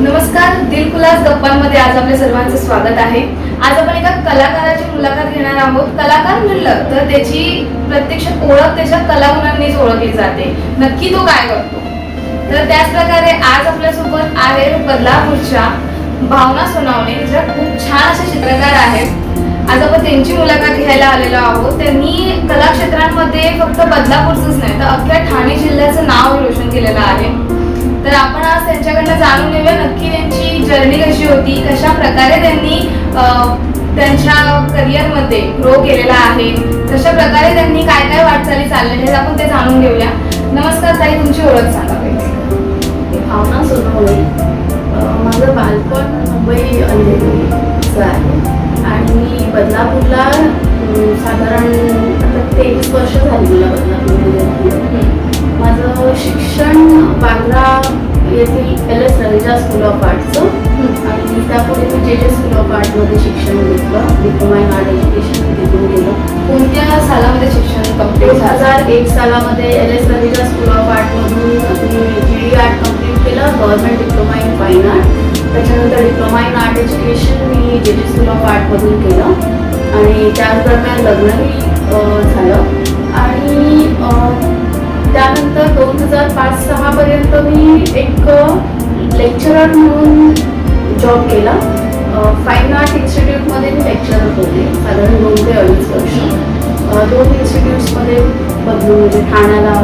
नमस्कार दिलखुलास गप्पांमध्ये आज आपल्या सर्वांचं स्वागत आहे. आज आपण एका कलाकाराची मुलाखत घेणार आहोत. कलाकार म्हणलं तर त्याची प्रत्यक्ष ओळख त्याच्या कलागुणांनीच ओळखली जाते. नक्की तो काय करतो? तर त्याच प्रकारे आज आपल्यासोबत आहे बदलापूरच्या भावना सोनावणे. ज्या खूप छान अशा चित्रकार आहेत. आज आपण त्यांची मुलाखत घ्यायला आलेलो आहोत. त्यांनी कलाक्षेत्रांमध्ये फक्त बदलापूरचंच नाही तर अख्ख्या ठाणे जिल्ह्याचं नाव रोशन केलेलं आहे. तर आपण आज त्यांच्याकडनं जाणून घेऊया नक्की त्यांची जर्नी कशी होती कशा प्रकारे त्यांनी त्यांच्या करिअरमध्ये ग्रो केलेला आहे कशा प्रकारे त्यांनी काय काय वाटचाली चालल्या आहेत आपण ते जाणून घेऊया नमस्कार ताई तुमची ओळख सांगा. भावना सोनवणे अं, माझं बालपण मुंबई अंधेरीचं आहे आणि मी बदलापूरला साधारण आता तेवीस वर्ष झाली मला बदलापूरमध्ये राहून. माझं शिक्षण बांद्रा येथील L S Raheja school of आर्टचं आणि त्यापुढे मी जे जे स्कूल ऑफ आर्टमध्ये शिक्षण घेतलं डिप्लोमा इन आर्ट एज्युकेशन तिथून केलं कोणत्या सालामध्ये शिक्षण कंप्लीट दोन हजार एक सालामध्ये L S Raheja school of आर्टमधून मी जी डी आर्ट कंप्लीट केलं government diploma in fine art त्याच्यानंतर डिप्लोमा इन आर्ट एज्युकेशन मी जे जे स्कूल ऑफ आर्टमधून केलं. आणि त्याच दरम्यान लग्नही झालं. आणि त्यानंतर दोन हजार पाच सहापर्यंत मी एक लेक्चरर म्हणून जॉब केला. फाईन आर्ट इन्स्टिट्यूटमध्ये मी लेक्चरर होते साधारण दोन ते अडीच वर्ष. दोन इन्स्टिट्यूट्समध्ये बदलून म्हणजे ठाण्याला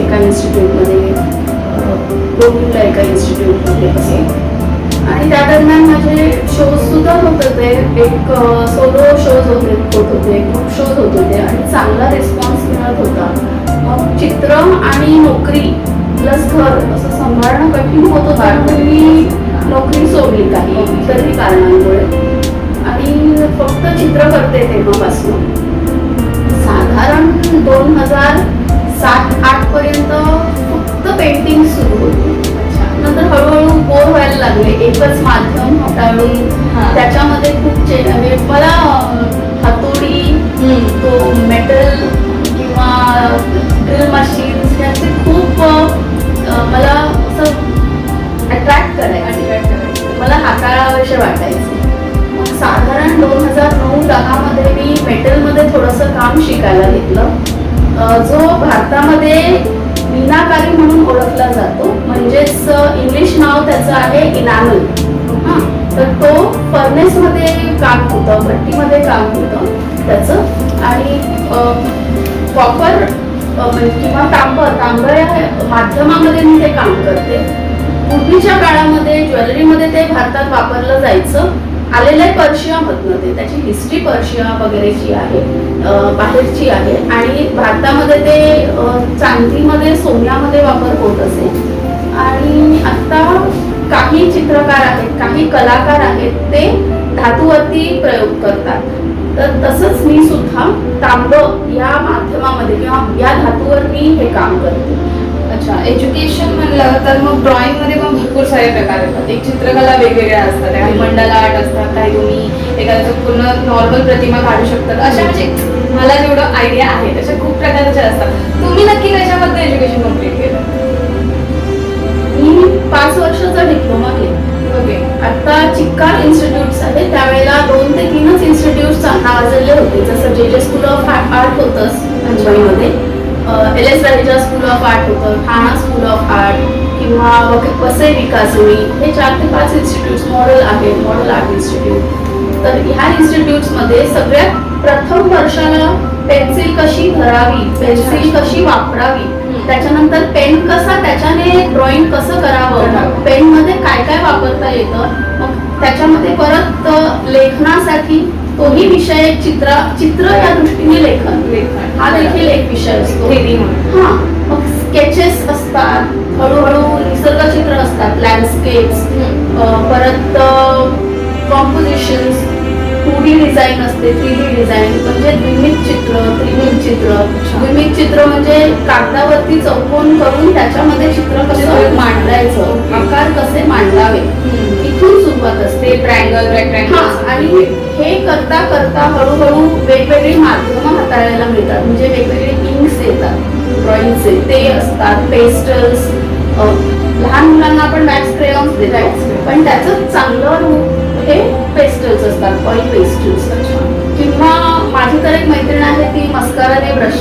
एका इन्स्टिट्यूटमध्ये अ, गोकुलला एका इन्स्टिट्यूटमध्ये असे आणि त्या दरम्यान माझे शोज सुद्धा होत होते. एक सोलो शोज होते होत होते ग्रुप शोज होत होते. आणि चांगला रिस्पॉन्स मिळत होता. मग चित्र आणि नोकरी प्लस घर असं सांभाळणं कठीण होत होतं. म्हणून मी नोकरी सोडली काही इतरही कारणांमुळे. आणि फक्त चित्र करते तेव्हापासून. साधारण दोन हजार सात आठ पर्यंत फक्त पेंटिंग सुरू होती. नंतर हळूहळू बोर व्हायला लागले. एकच माध्यम हाताळून. त्याच्यामध्ये खूप चेंज म्हणजे मला हातोडी तो मेटल किंवा ड्रिल मशीन्स यांचे खूप मला असं अट्रॅक्ट करायचे मला हाताळावेसे वाटायचे. मग साधारण दोन हजार नऊ दहामध्ये मी मेटलमध्ये थोडंसं काम शिकायला घेतलं. जो भारतामध्ये मीनाकारी म्हणून ओळखला जातो म्हणजेच इंग्लिश नाव त्याचं आहे इनामल. हां तर तो फर्नेसमध्ये काम होतं भट्टीमध्ये काम होतं त्याचं. आणि कॉपर म्हणजे किंवा तांब तांब या माध्यमामध्ये मी ते काम करते. पूर्वीच्या काळामध्ये ज्वेलरीमध्ये ते भारतात वापरलं जायचं. आलेलं आहे पर्शियामधनं ते त्याची हिस्ट्री पर्शिया वगैरेची आहे बाहेरची आहे आणि भारतामध्ये ते चांदीमध्ये सोन्यामध्ये वापर होत असे. आणि आता काही चित्रकार आहेत काही कलाकार आहेत ते धातूवरती प्रयोग करतात. तर तसंच मी सुद्धा तांब या माध्यमामध्ये किंवा या धातूवर मी हे काम करते. अच्छा एज्युकेशन म्हणलं तर मग ड्रॉइंगमध्ये पण भरपूर सारे प्रकार येतात. एक चित्रकला वेगवेगळ्या असतात काही मंडला आर्ट असतात काही तुम्ही एखाद्याचं पूर्ण नॉर्मल प्रतिमा काढू शकतात. अशा म्हणजे मला जेवढं आयडिया आहे तशा खूप प्रकारच्या असतात. तुम्ही नक्की कशाबद्दल एज्युकेशन कंप्लीट केलं? मी पाच वर्षाचा डिप्लोमा केला. ओके आता चिक्कार इन्स्टिट्यूट्स आहे त्यावेळेला दोन ते तीनच इन्स्टिट्यूट्स नावाजले होते. जसं जे जे स्कूल ऑफ आर्ट होतं मुंबईमध्ये L S Raheja school of art होतं ठाणा स्कूल ऑफ आर्ट किंवा वसई विकासनी हे चार ते पाच इन्स्टिट्यूट्स मॉडेल आहेत मॉडेल आर्ट इन्स्टिट्यूट तर ह्या इन्स्टिट्यूट्समध्ये सगळ्यात प्रथम वर्षाला पेन्सिल कशी धरावी पेन्सिल कशी वापरावी त्याच्यानंतर पेन कसा त्याच्याने ड्रॉइंग कसं करावं. पेन मध्ये काय काय वापरता येतं मग त्याच्यामध्ये परत लेखनासाठी तोही विषय चित्र चित्र या दृष्टीने लेखन. हा देखील एक विषय असतो 3D म्हणून. हा मग स्केचेस असतात हळूहळू निसर्गचित्र असतात लँडस्केप्स परत कॉम्पोजिशन्स टू डी डिझाईन असते थ्री डी डिझाईन. म्हणजे द्विमित चित्र त्रिमित चित्र. द्विमित चित्र म्हणजे कागदावरती चौकोन करून त्याच्यामध्ये चित्र कसं मांडायचं आकार कसे मांडावे. इथून सुरुवात असते. ट्रायंगल रेक्टँगल आणि हे करता करता हळूहळू वेगवेगळी माध्यमं हाताळायला मिळतात. म्हणजे वेगवेगळे इंक्स येतात ड्रॉइंगचे ते असतात पेस्टल्स लहान मुलांना आपण वॅक्स क्रेयॉन्स देतो Right. पण त्याचं चांगलं रूप हे पेस्टल्स असतात ऑइल पेस्टल्स किंवा माझी तर एक मैत्रीण आहे ती मस्काराने ब्रश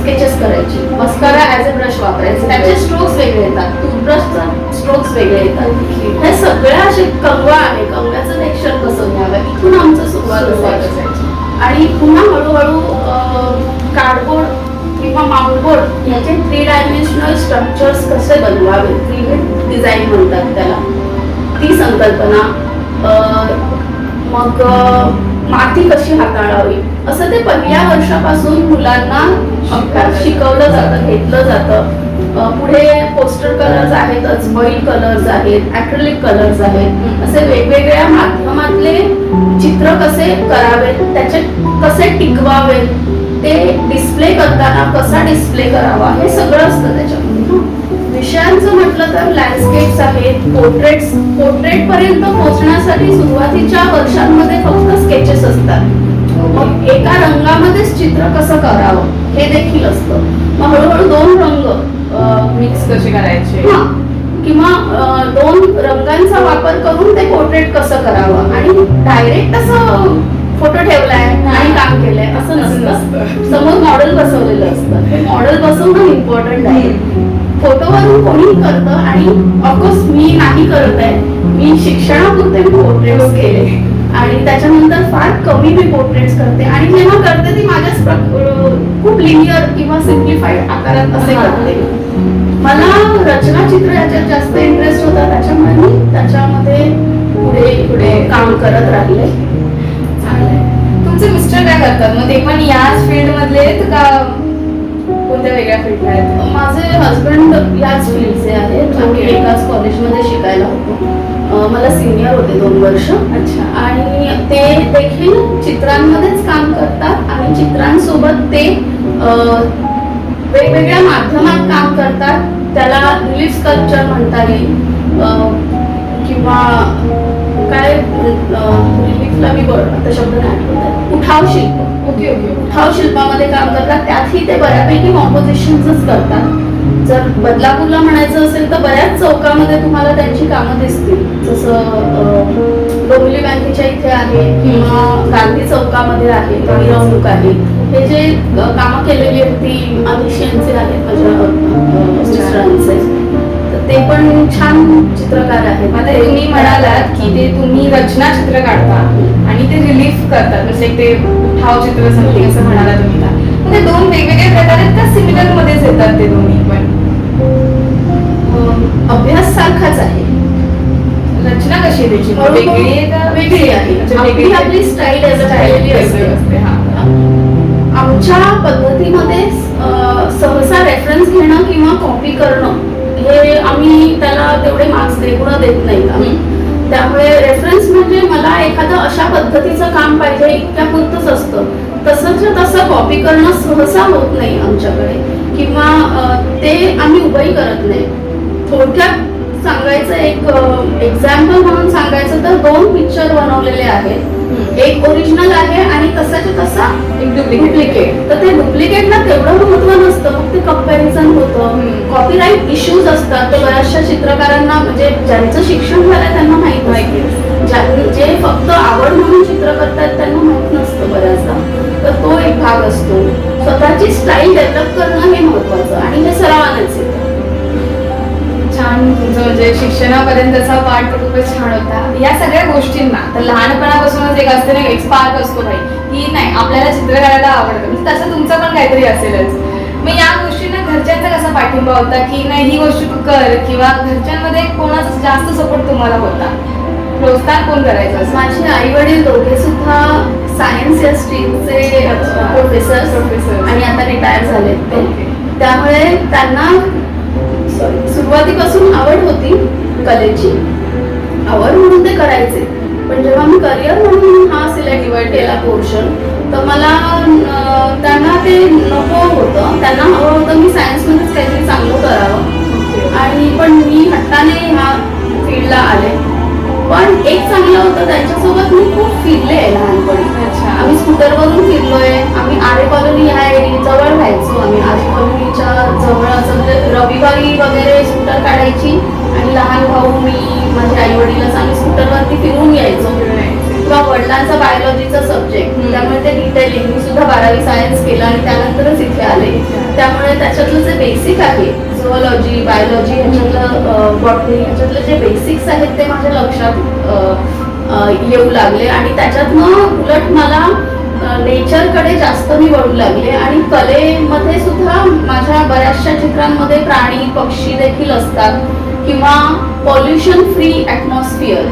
स्केचेस करायची. मस्कारा ऍज अ ब्रश वापरायचे. त्याचे स्ट्रोक्स वेगळे येतात. टूथब्रशचे स्ट्रोक्स वेगळे येतात. हे सगळ्या असे कंगवा आहे. कंगव्याचं टेक्स्चर कसं घ्यावं? इथून आमचं सुरुवात असायची. आणि पुन्हा हळूहळू कार्डबोर्ड किंवा माउंटबोर्ड याचे थ्री डायमेन्शनल स्ट्रक्चर्स कसे बनवावे? थ्री डिझाईन म्हणतात त्याला. ती संकल्पना मग माती कशी हाताळावी? असं ते पहिल्या वर्षापासून मुलांना अभ्यास शिकवलं जातं घेतलं जातं. पुढे पोस्टर कलर्स आहेतच ऑइल कलर्स आहेत ऍक्रेलिक कलर्स आहेत. असे वेगवेगळ्या माध्यमातले चित्र कसे करावेत त्याचे कसे टिकवावेत ते डिस्प्ले करताना कसा डिस्प्ले करावा हे सगळं असतं त्याच्यामध्ये विषयांचं म्हटलं तर लँडस्केप्स आहेत पोर्ट्रेट्स पोर्ट्रेट पर्यंत पोहोचण्यासाठी सुरुवातीच्या वर्षांमध्ये फक्त स्केचेस असतात. मग एका रंगामध्येच चित्र कसं करावं हे देखील असतं. मग हळूहळू दोन रंग मिक्स कसे करायचे. किंवा दोन रंगांचा वापर करून ते पोर्ट्रेट कसं करावं? आणि डायरेक्ट असं फोटो ठेवलाय आणि काम केलंय असं नसतं. समोर मॉडेल बसवलेलं असतं. हे मॉडेल बसवणं इम्पॉर्टंट आहे. फोटोवरून कोणीही करतं आणि ऑफकोर्स मी नाही करत आहे. मी शिक्षणापुरते मी पोर्ट्रेट्स केले. आणि त्याच्यानंतर फार कमी मी पोर्ट्रेट्स करते. आणि जेव्हा करते ती माझ्याच खूप लिनियर किंवा सिम्प्लिफाईड आकारात असे. करते. मला रचना चित्र याच्यात जास्त इंटरेस्ट होता. त्याच्यामुळे मी त्याच्यामध्ये पुढे पुढे काम करत राहिले. तुमचे मिस्टर काय करतात? मग ते पण याच फील्ड मधले का कोणत्या वेगळ्या फील्डला आहेत. माझे हस्बंड याच फील्डचे आहेत. आम्ही. एकाच कॉलेजमध्ये शिकायला होतो. मला सिनियर होते दोन वर्ष. अच्छा. आणि ते देखील चित्रांमध्येच काम करतात आणि चित्रांसोबत ते वेगवेगळ्या माध्यमात काम करतात. त्याला रिलीफ स्कल्पचर म्हणता येईल किंवा काय रिलीफला मी आता शब्द नाही आठवत. आहे. उठाव शिल्प ओके ओके उठाव शिल्पामध्ये काम करतात. त्यातही ते बऱ्यापैकी कॉम्पोजिशनच करतात. जर बदलापूरला म्हणायचं असेल तर बऱ्याच चौकामध्ये तुम्हाला त्यांची कामं दिसतील. जसं अं, डोंबिवली बँकेच्या इथे आहे किंवा गांधी चौकामध्ये आहे मिरवणूक आहे. हे जे कामं केलेली आहेत ती अनिश यांचे आहेत माझ्या मिस्टरांचे. ते पण छान चित्रकार आहेत. आता हे तुम्ही म्हणालात की ते तुम्ही रचना चित्र काढता आणि ते रिलीफ करतात. म्हणजे ते उठाव चित्र समथिंग असं म्हणाला तुम्ही का मग ते दोन वेगवेगळे प्रकार आहेत का सिमिलर मध्येच येतात ते दोन्ही पण. अभ्यास सारखाच आहे. रचना कशी आहे त्याची? मग वेगळी आहे. का वेगळी आहे. आपली आहे. स्टाईल असते. आमच्या पद्धतीमध्ये सहसा रेफरन्स घेणं किंवा कॉपी करणं हे आम्ही त्याला तेवढे मार्क्स देणं देत नाही. आम्ही त्यामुळे रेफरन्स म्हणजे मला एखादं अशा पद्धतीचं काम पाहिजे इतक्या पुरतच असतं. तसंच तसं कॉपी करणं सहसा होत नाही आमच्याकडे. किंवा ते आम्ही उभंही करत नाही. थोडक्यात सांगायचं एक एक्झाम्पल म्हणून सांगायचं तर दोन पिक्चर बनवलेले आहेत. एक ओरिजिनल आहे आणि तसाच्या तसा एक डुप्लिकेट तर ते डुप्लिकेटला तेवढं महत्त्व नसतं मग ते कंपॅरिझन होतं. कॉपीराईट इश्यूज असतात. ते बऱ्याचशा चित्रकारांना म्हणजे ज्यांचं शिक्षण झालंय त्यांना माहीत माहिती नाही. ज्यांनी जे फक्त आवड म्हणून चित्र करतात त्यांना माहीत नसतं बऱ्याचदा. तर तो एक भाग असतो. स्वतःची स्टाईल डेव्हलप करणं हे महत्वाचं. आणि हे सरावानेच छान तुमचं म्हणजे शिक्षणापर्यंतचा पाठ खूपच छान होता. या सगळ्या गोष्टींना तर लहानपणापासूनच एक असते ना एक स्पार्क असतो भाई. की नाही आपल्याला चित्र काढायला आवडतं. म्हणजे तसं तुमचं पण काहीतरी असेलच. मग या गोष्टींना घरच्यांचा कसा पाठिंबा होता? की नाही ही गोष्ट तू कर किंवा घरच्यांमध्ये कोणाचा जास्त सपोर्ट तुम्हाला होता? प्रोत्साहन कोण करायचं माझे आई वडील दोघे सुद्धा सायन्स या स्ट्रीमचे प्रोफेसर Professors. आणि आता रिटायर झाले. त्यामुळे त्यांना सॉरी सुरुवातीपासून आवड होती कलेची. आवड म्हणून ते करायचे. पण जेव्हा मी करिअर म्हणून हा सिलेक्ट निवड केला पोर्शन तर मला त्यांना ते नको होतं. त्यांना हवं होतं मी सायन्समध्येच काहीतरी चांगलं करावं. आणि पण मी हट्टाने ह्या फील्डला आले. पण एक चांगलं होतं त्यांच्यासोबत मी खूप फिरले आहे लहानपणी. अच्छा. आम्ही स्कूटरवरून फिरलोय. आम्ही आरे कॉलनी ह्या जवळ राहायचो. आम्ही आरे कॉलनीच्या जवळ असं म्हणजे रविवारी वगैरे स्कूटर काढायची आणि लहान भाऊ मी माझे आई वडील आम्ही स्कूटरवरती फिरून यायचो. किंवा वडिलांचा बायोलॉजीचा सब्जेक्ट. त्यामुळे ते डिटेलिंग मी सुद्धा बारावी सायन्स केलं आणि त्यानंतरच इथे आले. त्यामुळे त्याच्यातलं जे बेसिक आहे झुओलॉजी बायोलॉजी ह्याच्यातलं बॉटनी ह्याच्यातलं जे बेसिक्स आहेत ते माझ्या लक्षात येऊ लागले. आणि त्याच्यातनं उलट मला नेचरकडे जास्त मी वळू लागले. आणि कलेमध्ये सुद्धा माझ्या बऱ्याचशा चित्रांमध्ये प्राणी पक्षी देखील असतात किंवा पॉल्युशन फ्री ॲटमॉस्फिअर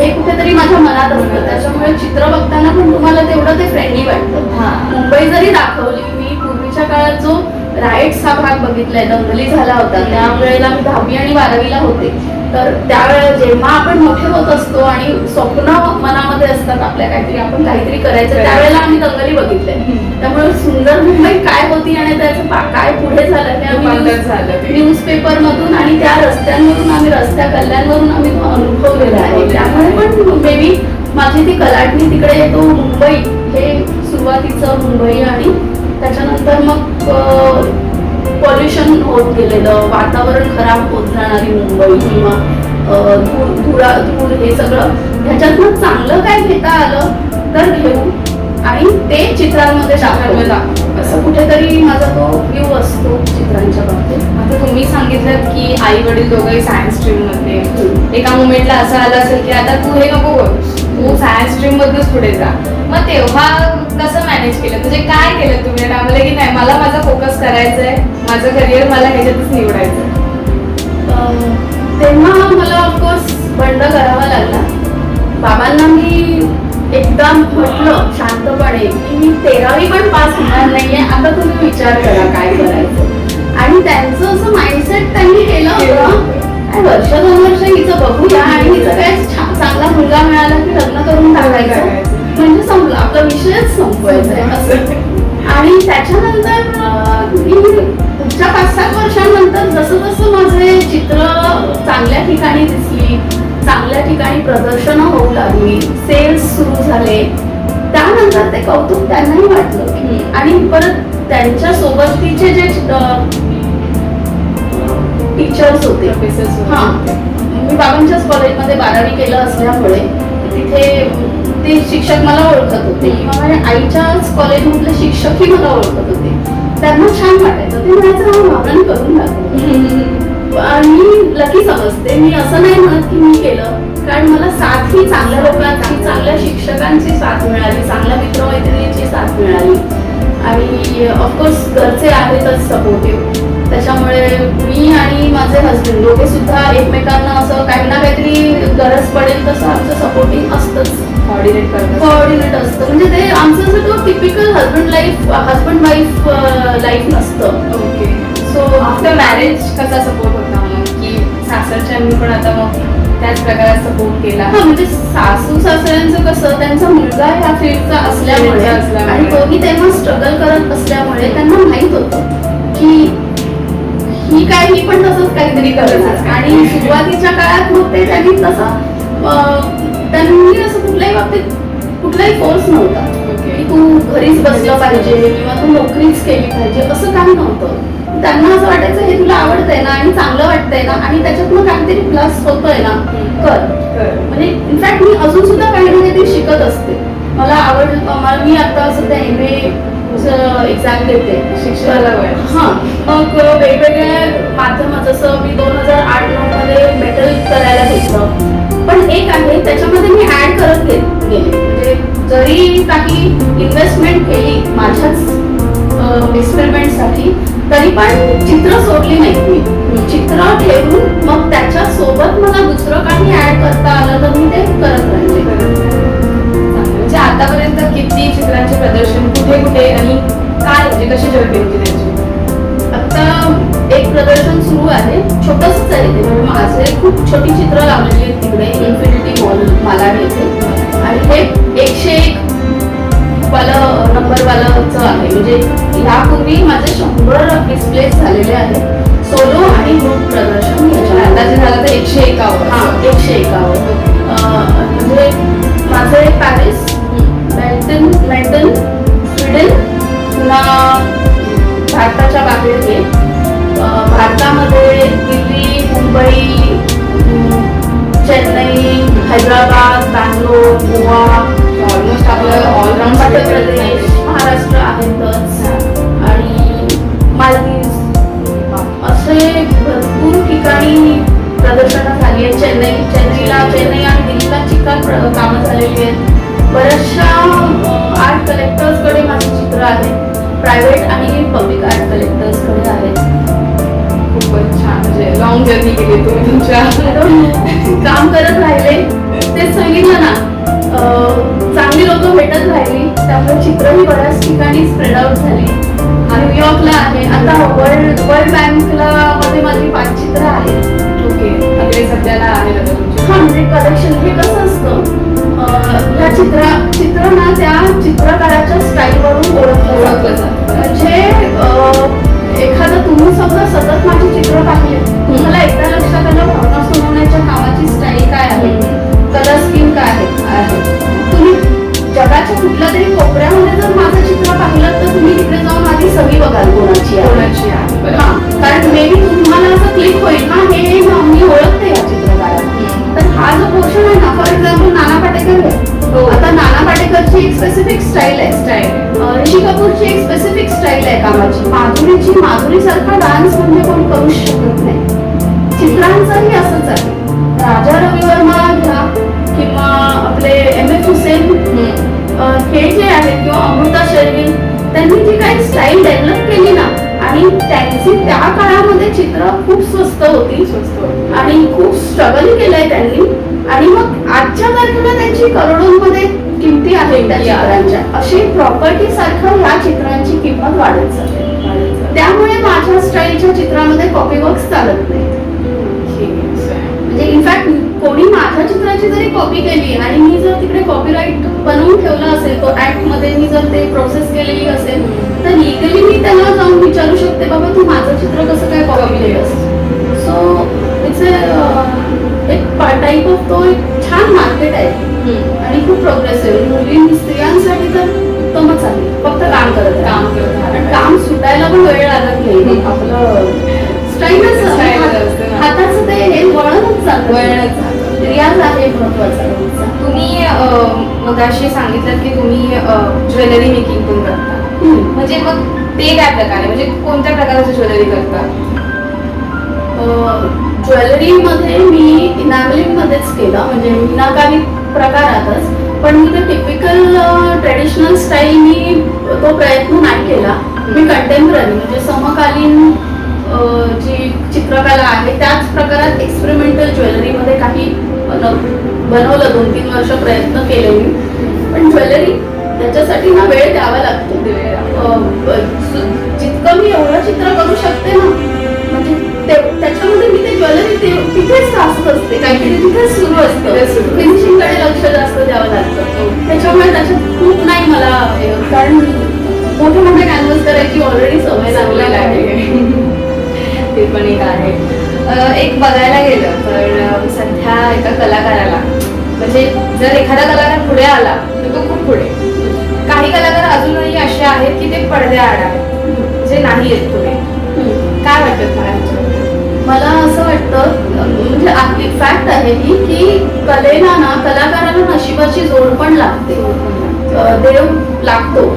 हे कुठेतरी माझ्या मनात असतं. त्याच्यामुळे चित्र बघताना पण तुम्हाला तेवढं ते फ्रेंडली वाटतं. हा. मुंबई जरी दाखवली मी पूर्वीच्या काळात जो राईट्स हा भाग बघितलाय दंगली झाला होता त्यावेळेला मी दहावी आणि बारावीला होते. तर त्यावेळेला जेव्हा आपण मोठे होत असतो आणि स्वप्न मनामध्ये असतात आपल्या काहीतरी आपण काहीतरी करायचं त्यावेळेला आम्ही दंगली बघितल्या त्यामुळे सुंदर मुंबई काय होती आणि त्याचं काय पुढे झालं ते. न्यूजपेपर मधून आणि त्या रस्त्यांवरून आम्ही रस्त्या कल्ल्यांवरून आम्ही अनुभवलेला आहे. त्यामुळे पण मे बी माझी ती कलाटणी तिकडे येतो मुंबई हे सुरुवातीचं मुंबई आणि त्याच्यानंतर मग पॉल्युशन होत गेलेलं वातावरण खराब होत जाणारी मुंबई किंवा धूळ धुळा धूळ हे सगळं ह्याच्यातनं चांगलं काय घेता आलं तर घेऊ. आणि ते चित्रांमध्ये दाखवलं दाखवू. असं कुठेतरी माझा तो व्ह्यू असतो चित्रांच्या बाबतीत. आता तुम्ही सांगितलं की आई वडील दोघंही सायन्स स्ट्रीममध्ये. हम्म. एका मोमेंटला असं आलं असेल की आता तू हे नको करूस तू सायन्स स्ट्रीम मधूनच पुढे जा. मग तेव्हा कसं मॅनेज केलं. म्हणजे काय केलं तुम्ही? ठरवलं की नाही मला माझा फोकस करायचा आहे माझं करिअर मला ह्याच्यातच निवडायचं अं, तेव्हा मला ऑफकोर्स बंड करावा लागला. बाबांना मी एकदा म्हटलं शांतपणे की मी तेरावी पण पास होणार नाहीये. आता तुम्ही विचार करा काय करायचं. आणि त्यांचं असं माइंडसेट त्यांनी केलं होतं. काय वर्ष दोन वर्ष हिचं बघूया आणि हिचं काय चांगला मुलगा मिळाला की लग्न करून टाकायचं. म्हणजे संपलं. आपला विषयच संपवायचा आहे असं आणि त्याच्यानंतर मी पुढच्या पाच सात वर्षांनंतर जसं जसं माझे चित्र चांगल्या ठिकाणी दिसली चांगल्या ठिकाणी प्रदर्शनं होऊ लागली सेल्स सुरू झाले त्यानंतर ते कौतुक त्यांनाही वाटलं हम्म. आणि परत त्यांच्या सोबतीचे जे टीचर्स होते. प्रोफेसर्स हा. मी बाबांच्याच कॉलेजमध्ये बारावी केलं असल्यामुळे तिथे ते शिक्षक मला ओळखत होते. किंवा माझ्या आईच्याच कॉलेजमधले शिक्षकही मला ओळखत होते. त्यांना छान वाटायचं. ते म्हणायचं हा बाबांनी करून दाखवलं आणि लकी समजते. मी असं नाही म्हणत की मी केलं. कारण मला साथ ही चांगल्या लोकांची चांगल्या शिक्षकांची साथ मिळाली चांगल्या मित्रमैत्रिणींची साथ मिळाली. आणि ऑफकोर्स घरचे आहेतच सपोर्टिव्ह त्याच्यामुळे मी आणि माझे हस्बंड दोघे सुद्धा एकमेकांना असं काही ना काहीतरी गरज पडेल तसं आमचं सपोर्टिंग असतंच. कॉर्डिनेट करतो कोऑर्डिनेट असतं. म्हणजे ते आमचं असं तो typical husband life husband wife life नसतं. ओके सो आफ्टर मॅरेज कसा सपोर्ट होता मग? की सासरच्यांनी पण आता मग त्याच प्रकारे सपोर्ट केला? हा म्हणजे सासू सासऱ्यांचं कसं त्यांचा मुलगा ह्या फील्डचा असल्यामुळे. आणि तोही तेव्हा स्ट्रगल करत असल्यामुळे त्यांना माहीत होतं की ही काय ही पण तसंच काहीतरी करणार आणि सुरुवातीच्या काळात मग ते त्यांनी तसं त्यांनी असं कुठल्याही बाबतीत कुठलाही फोर्स नव्हता. की तू घरीच बसलं पाहिजे किंवा तू नोकरीच केली पाहिजे असं काही नव्हतं. त्यांना असं वाटायचं हे तुला आवडतंय ना आणि चांगलं वाटतंय ना आणि त्याच्यातनं काहीतरी प्लस होतोय ना कर. म्हणजे इनफॅक्ट मी अजून सुद्धा काही ना काहीतरी शिकत असते. मला आवड मला मी आता सध्या एम ए एक्झाम देते शिक्षणाला. हा. मग वेगवेगळ्या माध्यम जसं मी दोन हजार आठ नऊ मध्ये मेटल करायला घेतलं. पण एक आहे त्याच्यामध्ये मी ऍड करत गेले. म्हणजे जरी काही इन्व्हेस्टमेंट केली माझ्याच एक्सपेरिमेंटसाठी तरी पण चित्र सोडली नाही मी. चित्र ठेवून मग त्याच्या सोबत मला दुसरं काही ऍड करता आलं तर मी ते करत राहिले. म्हणजे आतापर्यंत किती चित्रांचे प्रदर्शन कुठे कुठे आणि काय म्हणजे कशी जर्नी होती त्यांची? आता एक प्रदर्शन सुरू आहे छोटंसंच आहे ते म्हणजे माझे खूप छोटी चित्र लावलेली आहेत तिकडे इन्फिनिटी मॉल मालाड येथे. आणि हे एकशे एक वालं नंबरवालाचं आहे. म्हणजे यापूर्वी माझे शंभर डिस्प्ले झालेले आहेत सोलो आणि ग्रुप प्रदर्शन. अंदाजे झाला तर एकशे एकावन्न. हा. एकशे एकावन्न. अं, माझे पॅरिस मेल्टन मेल्टन स्वीडन पुन्हा भारताच्या बाहेर हे भारतामध्ये दिल्ली मुंबई चेन्नई हैदराबाद बँगलोर गोवा ऑलमोस्ट आपलं ऑल चित्रांची किंमत वाढत जाते त्यामुळे माझ्या स्टाईलच्या चित्रामध्ये कॉपी वर्क चालत नाही. म्हणजे इनफॅक्ट कोणी माझ्या चित्राची जरी कॉपी केली आणि मी जर तिकडे कॉपीराईट बनवून ठेवला असेल तो ऍक्टमध्ये मी जर ते प्रोसेस केलेली असेल तर लिगली मी त्याला जाऊन विचारू शकते बाबा तू माझं चित्र कसं काय कॉपी केलंस सो इट्स एक टाईप ऑफ तो एक छान मार्केट आहे. आणि खूप प्रोग्रेसिव्ह मुली स्त्रियांसाठी तर आहे फक्त काम करत. काम करत काम सुटायला पण वेळ लागत नाही. आपलं स्टाईलच. हाताचं ते हे वळणच चालतं. वळणच. रियाज आहे महत्त्वाचा. तुम्ही मगाशी सांगितलं की तुम्ही ज्वेलरी मेकिंग पण करता. म्हणजे मग ते काय प्रकारे? म्हणजे कोणत्या प्रकारची ज्वेलरी करता? ज्वेलरी मध्ये मी इनामलिंग मध्येच केलं. म्हणजे मीनाकारी प्रकारातच. पण मी ते टिपिकल ट्रेडिशनल स्टाईल मी तो प्रयत्न नाही केला. मी कंटेम्पररी म्हणजे समकालीन जी चित्रकला आहे त्याच प्रकारात एक्सपेरिमेंटल ज्वेलरीमध्ये काही बनवलं दोन तीन वर्ष प्रयत्न केले मी. पण ज्वेलरी त्याच्यासाठी ना वेळ द्यावा लागतो. जितकं मी एवढं चित्र करू शकते ना त्याच्यामध्ये मी ते ज्वेलरी ते तिथेच असत असते. काहीतरी तिथेच सुरू असतं. सुरू. फिनिशिंगकडे लक्ष जास्त द्यावं लागतं. त्याच्यामुळे त्याच्यात खूप नाही मला हे, कारण मोठे मोठे कॅनव्हस करायची ऑलरेडी सवय लागलेली आहे. ते पण एक आहे. एक बघायला गेलं अं, सध्या एका कलाकाराला म्हणजे जर एखादा कलाकार पुढे आला तर तो खूप पुढे. काही कलाकार अजूनही असे आहेत की ते पडद्याआड आहेत जे नाही येत पुढे. काय वाटतं ह्याच्याबद्दल? मला असं वाटतं म्हणजे आपली फॅक्ट आहे ही की कलेला ना कलाकाराला नशिबाची जोड पण लागते. देव लागतो.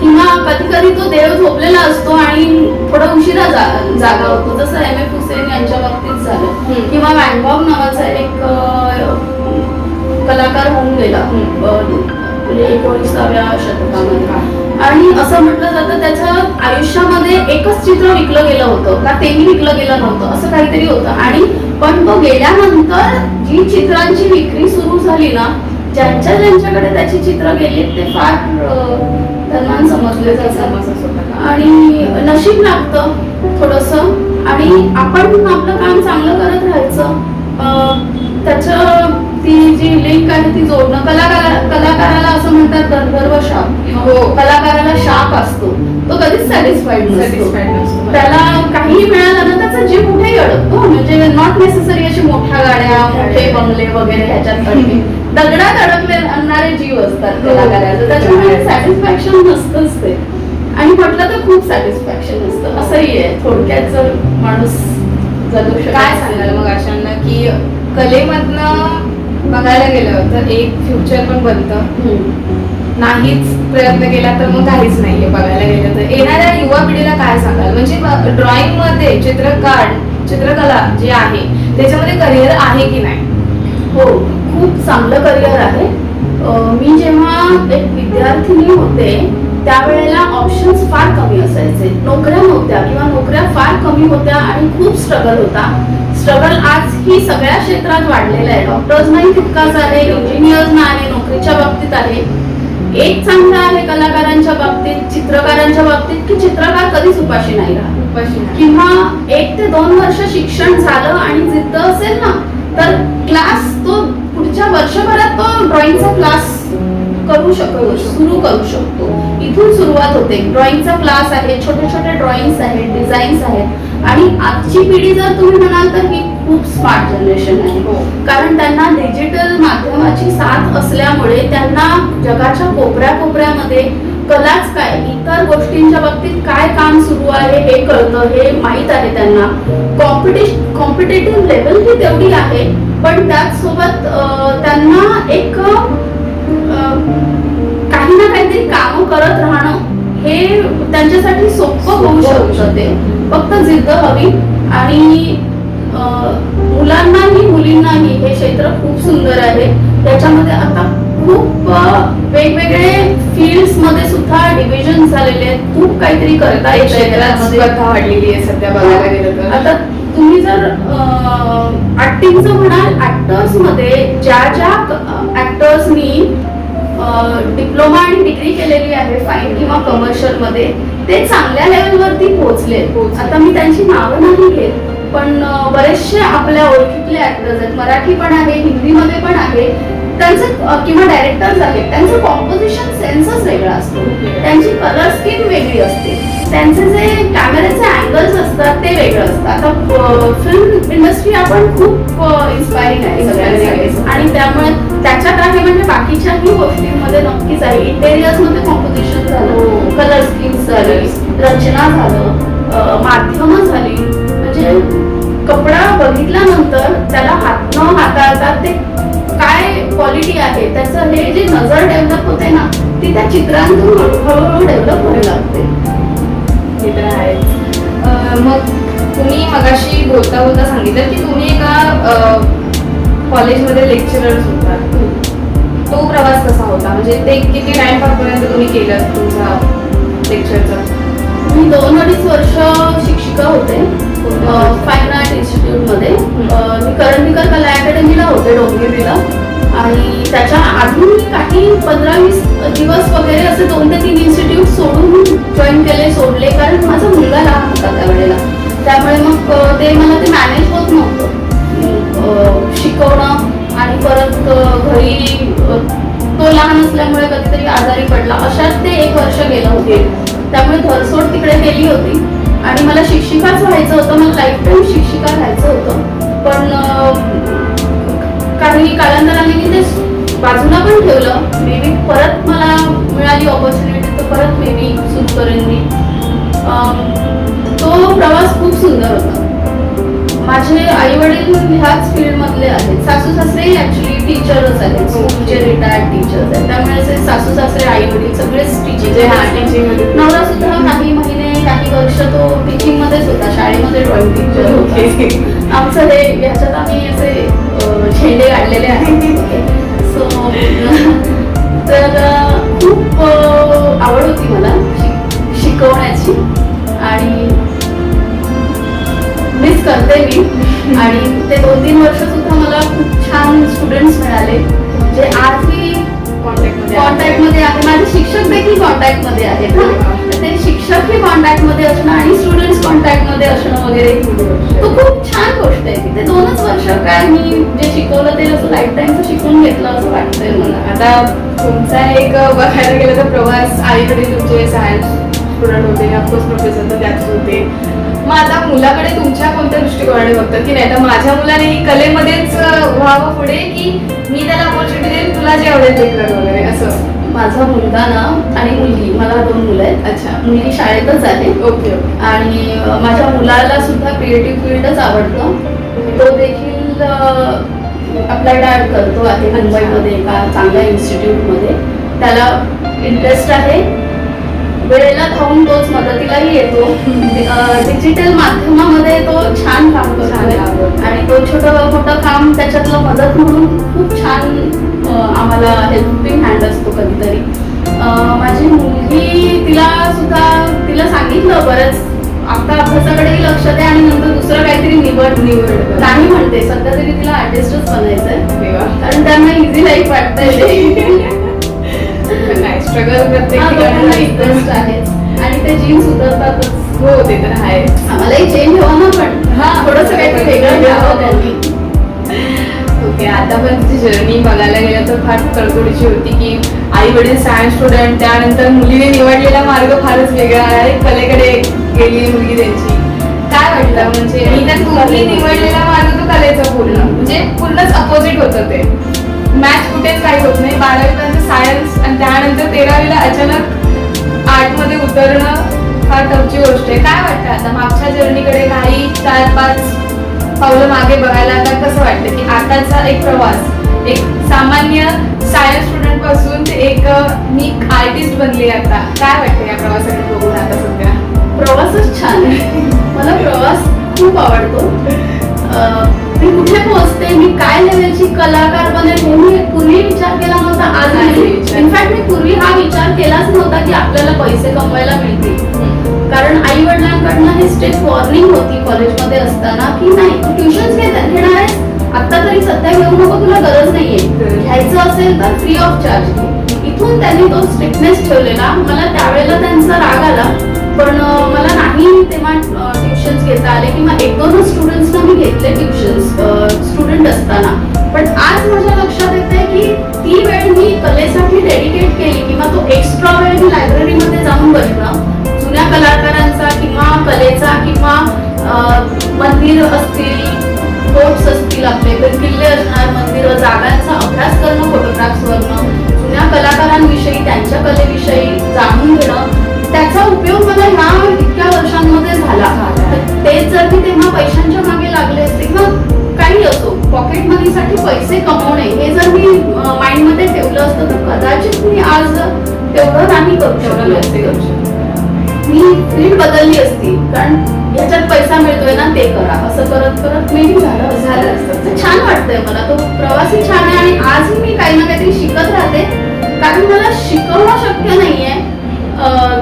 किंवा कधी कधी तो देव झोपलेला असतो आणि थोडा उशिरा जा- जागा होतो. जसं एम एफ हुसेन यांच्या बाबतीत झालं. किंवा वॅनगॉग नावाचा एक कलाकार होऊन गेला. म्हणजे एकोणीसाव्या शतकामध्ये. आणि असं म्हटलं जातं त्याच्या आयुष्यामध्ये एकच चित्र विकलं गेलं होतं का तेही विकलं गेलं नव्हतं असं काहीतरी होतं. आणि पण तो गेल्यानंतर जी चित्रांची विक्री सुरू झाली ना ज्यांच्या ज्यांच्याकडे त्याची चित्र गेली ते फार धनवान समजले जातात. आणि नशीब लागतं थोडस. आणि आपण आपलं काम चांगलं करत राहायचं. त्याच ती जी आहे ती जोडणं कलाकार कलाकाराला असं म्हणतात गंधर्व शाप हो. कलाकाराला शाप असतो तो कधीच सॅटिस्फाईड नसतो. त्याला काहीही मिळालं ना त्याचा जीव कुठेही अडकतो म्हणजे नॉट नेसेसरी अशी मोठ्या गाड्या मोठे बंगले वगैरे ह्याच्यात. दगडात अडकले आणणारे जीव असतात हो. कलाकाराचं त्याच्यामुळे सॅटिस्फॅक्शन नसतंच ते आणि म्हटलं तर खूप सॅटिस्फॅक्शन असतं असंही आहे थोडक्यात जर माणूस जगू शकत काय. सांगाल मग अशांना की कलेमधनं बघायला गेलं तर एक फ्युचर पण बनतं. नाहीच प्रयत्न केला तर मग काहीच नाहीये बघायला गेलं तर. येणाऱ्या युवा पिढीला काय सांगाल? म्हणजे ड्रॉइंगमध्ये चित्रकार चित्रकला जी आहे त्याच्यामध्ये करिअर आहे की नाही? हो खूप चांगलं करिअर आहे. मी जेव्हा एक विद्यार्थिनी होते त्यावेळेला ऑप्शन्स फार कमी असायचे. नोकऱ्या नव्हत्या किंवा नोकऱ्या कमी होत्या आणि खूप स्ट्रगल होता. स्ट्रगल आज ही सगळ्या क्षेत्रात वाढलेला आहे. डॉक्टर्स नाही तितकाच आहे. इंजिनियर्स नाही नोकरीच्या बाबतीत आहे. एक चांगलं आहे कलाकारांच्या बाबतीत चित्रकारांच्या बाबतीत की चित्रकार कधीच उपाशी नाही राहत. किंवा एक ते दोन वर्ष शिक्षण झालं आणि जिद्द असेल ना तर क्लास तो पुढच्या वर्षभरात तो ड्रॉइंगचा क्लास करू शकतो सुरू करू शकतो. इथून सुरुवात होते. ड्रॉइंगचा क्लास आहे छोटे छोटे ड्रॉइंग्स आहेत डिझाईन्स आहेत. आणि आजची पिढी जर तुम्ही म्हणाल तर ही खूप स्मार्ट जनरेशन आहे हो. कारण त्यांना डिजिटल माध्यमाची साथ असल्यामुळे त्यांना जगाच्या कोपऱ्या कोपऱ्यामध्ये कलाच काय इतर गोष्टींच्या बाबतीत काय काम सुरू आहे हे कळतं हे माहीत आहे त्यांना कॉम्पिटिशन कॉम्पिटेटिव्ह लेवल ही तेवढी आहे पण त्याचसोबत त्यांना एक काही ना काहीतरी काम करत राहणं हे त्यांच्यासाठी सोपं होऊ शकतं ते. फक्त जिद्द हवी. आणि मुलांनाही मुलींनाही हे क्षेत्र खूप सुंदर आहे. त्याच्यामध्ये आता खूप वेगवेगळे फील्ड्समध्ये सुद्धा डिव्हिजन झालेले आहेत. खूप काहीतरी करता येतं. स्पर्धा वाढलेली आहे सध्या बघायला गेलं तर. आता तुम्ही जर ऍक्टिंगचं म्हणाल ऍक्टर्समध्ये ज्या ज्या ऍक्टर्सनी डिप्लोमा आणि डिग्री केलेली आहे फाईन किंवा कमर्शियलमध्ये ते चांगल्या लेवलवरती पोहोचले. आता मी त्यांची नावं नाही घेत पण बरेचसे आपल्या ओळखीतले ऍक्टर्स आहेत. मराठी पण आहे हिंदीमध्ये पण आहे. त्यांचं किंवा डायरेक्टर्स आहेत त्यांचं कॉम्पोजिशन सेन्सच वेगळा असतो. त्यांची कलर स्कीम वेगळी असते. त्यांचे जे कॅमेऱ्याचे अँगल्स असतात ते वेगळं असतं. आता फिल्म इंडस्ट्री आपण खूप इन्स्पायरिंग आहे सगळ्यांसाठी आणि त्यामुळे त्याच्यात आहे म्हणजे बाकीच्याही गोष्टींमध्ये नक्कीच आहे. इंटेरियर्समध्ये कॉम्पोजिशन झालं कलर स्कीम्स झाली रचना झालं माध्यमं झाली. म्हणजे कपडा बघितल्यानंतर त्याला हात न हाताळता ते काय क्वालिटी आहे त्याचं हे जे नजर डेव्हलप होते ना ती त्या चित्रांतून हळूहळू डेव्हलप व्हायला लागते. हे तर. अं, मग तुम्ही मगाशी बोलता बोलता सांगितलं की तुम्ही एका कॉलेजमध्ये लेक्चरर होता. तो प्रवास कसा होता? म्हणजे ते किती टाइम पर्यंत तुम्ही केलं तुमचा लेक्चरचा मी दोन अडीच वर्ष शिक्षिका होते फाईन आर्ट इन्स्टिट्यूटमध्ये. अं, मी करंदीकर कला अकॅडमीला होते डोंबिवलीला. आणि त्याच्या आधी मी काही पंधरा वीस दिवस वगैरे असे दोन ते तीन इन्स्टिट्यूट सोडून जॉईन केले सोडले. कारण माझा त्यामुळे मग ते मला ते मॅनेज होत नव्हतं. शिकवणं आणि परत घरी तो लहान असल्यामुळे कधीतरी आजारी पडला. अशाच ते एक वर्ष गेलं होते. त्यामुळे घरसोड तिकडे केली होती. आणि मला शिक्षिकाच व्हायचं होतं मला लाईफ टाईम शिक्षिका व्हायचं होतं. पण काही कालांतराने मी ते बाजूला पण ठेवलं. मे बी परत मला मिळाली ऑपॉर्च्युनिटी तर परत मे बी सुरू करेन मी तो प्रवास खूप सुंदर होता. माझे आई वडील ह्याच फील्ड मधले आहेत. सासू सासरे ऍक्च्युली टीचरच आहेत. स्कूलचे रिटायर्ड टीचर्स आहेत. त्यामुळे असे सासू सासरे आई वडील सगळेच म्हणजे मध्ये. नवरा सुद्धा काही महिने काही वर्ष तो टीचिंग मध्येच होता. शाळेमध्ये ड्रॉइंग टीचर होता. आमचं हे ह्याच्यात आम्ही असे झेंडे काढलेले आहेत. सो तर खूप आवड होती मला शिक- शिकवण्याची. आणि मिस करते मी. आणि ते दोन तीन वर्ष सुद्धा मला खूप छान स्टुडंट्स मिळाले. जे आजही कॉन्टॅक्टमध्ये कॉन्टॅक्टमध्ये आहे माझे शिक्षक देखील कॉन्टॅक्टमध्ये आहेत. ते शिक्षकही कॉन्टॅक्टमध्ये असणं आणि स्टुडंट्स कॉन्टॅक्टमध्ये असणं वगैरे तो खूप छान गोष्ट आहे ते. दोनच वर्ष काय मी जे शिकवलं ते असं लाईफ टाईमचं शिकून घेतलं असं वाटतंय मला. आता तुमचा एक बघायला गेलं तर प्रवास आई वडील तुमचे सायन्स स्टुडंट होते ऑफकोर्स प्रोफेसर तर त्यातच होते. मग आता मुलाकडे तुमच्या कोणत्या दृष्टिकोनाने बघतात की नाही? तर माझ्या मुलाने ही कलेमध्येच व्हावं पुढे की मी त्याला ऑपॉर्च्युनिटी देईन तुला जे आवडेल ते कर वगैरे असं. माझा मुलगा ना आणि मुलगी मला दोन मुलं आहेत. अच्छा. मुलगी शाळेतच आहे. Okay okay. आणि माझ्या मुलाला सुद्धा क्रिएटिव्ह फील्डच आवडतं. तो देखील अप्लाइड आर्ट करतो आहे. मुंबईमध्ये एका चांगल्या इन्स्टिट्यूटमध्ये त्याला इंटरेस्ट आहे. वेळेला धावून तोच मदतीलाही येतो डिजिटल माध्यमामध्ये तो छान काम करतो. आणि तो छोटं मोठं काम त्याच्यातलं मदत म्हणून खूप छान आम्हाला हेल्पिंग हँड असतो कधीतरी माझी मुलगी तिला सुद्धा तिला सांगितलं बरंच आता अभ्यासाकडेही लक्ष दे आणि नंतर दुसरं काहीतरी निवड निवड. नाही म्हणते सध्या तरी तिला आर्टिस्टच बनायचंय. कारण त्यांना इझी लाईफ वाटतंय. नाही स्ट्रगल प्रत्येक. इंटरेस्ट आहे. आणि ते जीन्स उतरतातच. हो ते तर आहे आम्हालाही चेंज हवं ना पण. हा, थोडस काहीतरी वेगळं घ्यावं त्यांनी. ओके आता पण तिची जर्नी बघायला गेलं तर फार तरतुडीची होती की आई वडील सायन्स स्टुडंट त्यानंतर मुलीने निवडलेला मार्ग फारच वेगळा आहे. कलेकडे गेली मुलगी त्यांची. काय वाटलं? म्हणजे मी तर निवडलेला मार्ग तो कलेचा पूर्ण. म्हणजे पूर्णच अपोजिट होतं ते. मॅच कुठेच काही होत नाही. बारावीपर्यंत सायन्स आणि त्यानंतर तेरावीला अचानक आर्टमध्ये उतरणं फार टफची गोष्ट आहे. काय वाटतं आता? मागच्या जर्नीकडे काही चार पाच पावलं मागे बघायला आता कसं वाटतं? की आताचा एक प्रवास एक सामान्य सायन्स स्टुडंटपासून ते एक मी आर्टिस्ट बनली आता. काय वाटतं या प्रवासाकडे बघून आता सध्या? प्रवासच छान आहे. मला प्रवास खूप आवडतो. मी कुठे पोहोचते? मी काय लेवलची कलाकार बनेल हे मी पूर्वी विचार केला नव्हता आज नाही. इनफॅक्ट मी पूर्वी हा विचार केलाच नव्हता की आपल्याला पैसे कमवायला मिळतील. कारण आई वडिलांकडनं ही स्ट्रिक्ट वॉर्निंग होती कॉलेजमध्ये असताना की नाही तू ट्युशन्स घेणार आहेस? आता तरी सध्या घेऊ नको तुला गरज नाहीये. घ्यायचं असेल तर फ्री ऑफ चार्ज इथून त्यांनी तो स्ट्रिक्टनेस ठेवलेला. मला त्यावेळेला त्यांचा राग आला पण मला नाही तेव्हा ट्युशन्स घेता आले किंवा एक दोन स्टुडंट्सना मी घेतले ट्युशन्स स्टुडंट असताना. पण आज माझ्या लक्षात येते की ती वेळ मी कलेसाठी डेडिकेट केली किंवा तो एक्स्ट्रा वेळ मी लायब्ररीमध्ये जाऊन बसणं जुन्या कलाकारांचा किंवा कलेचा किंवा मंदिर असतील बोट्स असतील आपले तर किल्ले असणार मंदिर जागांचा अभ्यास करणं फोटोग्राफ्सवरनं जुन्या कलाकारांविषयी त्यांच्या कलेविषयी जाणून घेणं त्याचा उपयोग मला ह्या इतक्या वर्षांमध्ये झाला. तर तेच जर मी तेव्हा पैशांच्या मागे लागले असते किंवा काही असो पॉकेट मनीसाठी पैसे कमवणे हे जर मी माइंडमध्ये ठेवलं असतं तर कदाचित मी आज तेवढं नाही करू शकलो असते. मी फील्ड बदलली असती कारण ह्याच्यात पैसा मिळतोय ना ते करा असं करत करत मी झालं झालं असतं. छान वाटतंय मला तो प्रवासी छान आहे आणि आजही मी काही ना काहीतरी शिकत राहते कारण मला शिकवणं शक्य नाहीये.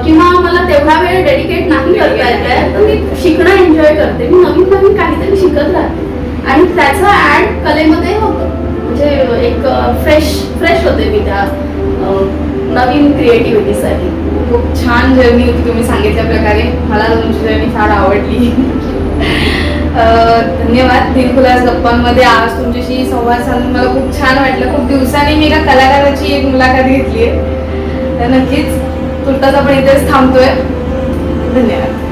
किंवा मला तेवढा वेळ डेडिकेट नाही करता येत आहे तर मी शिकणं एन्जॉय करते. मी नवीन नवीन काहीतरी शिकत राहते. आणि त्याचं ऍड कलेमध्ये होतं. म्हणजे एक फ्रेश फ्रेश होते मी त्या नवीन क्रिएटिव्हिटीसाठी खूप छान जर्नी होती तुम्ही सांगितल्या प्रकारे. मला तुमची जर्नी फार आवडली. धन्यवाद. दिलखुलास गप्पांमध्ये आज तुमच्याशी संवाद साधून मला खूप छान वाटलं. खूप दिवसांनी मी एका कलाकाराची एक मुलाखत घेतली आहे. तर नक्कीच तुर्तास आपण इथेच थांबतोय. धन्यवाद.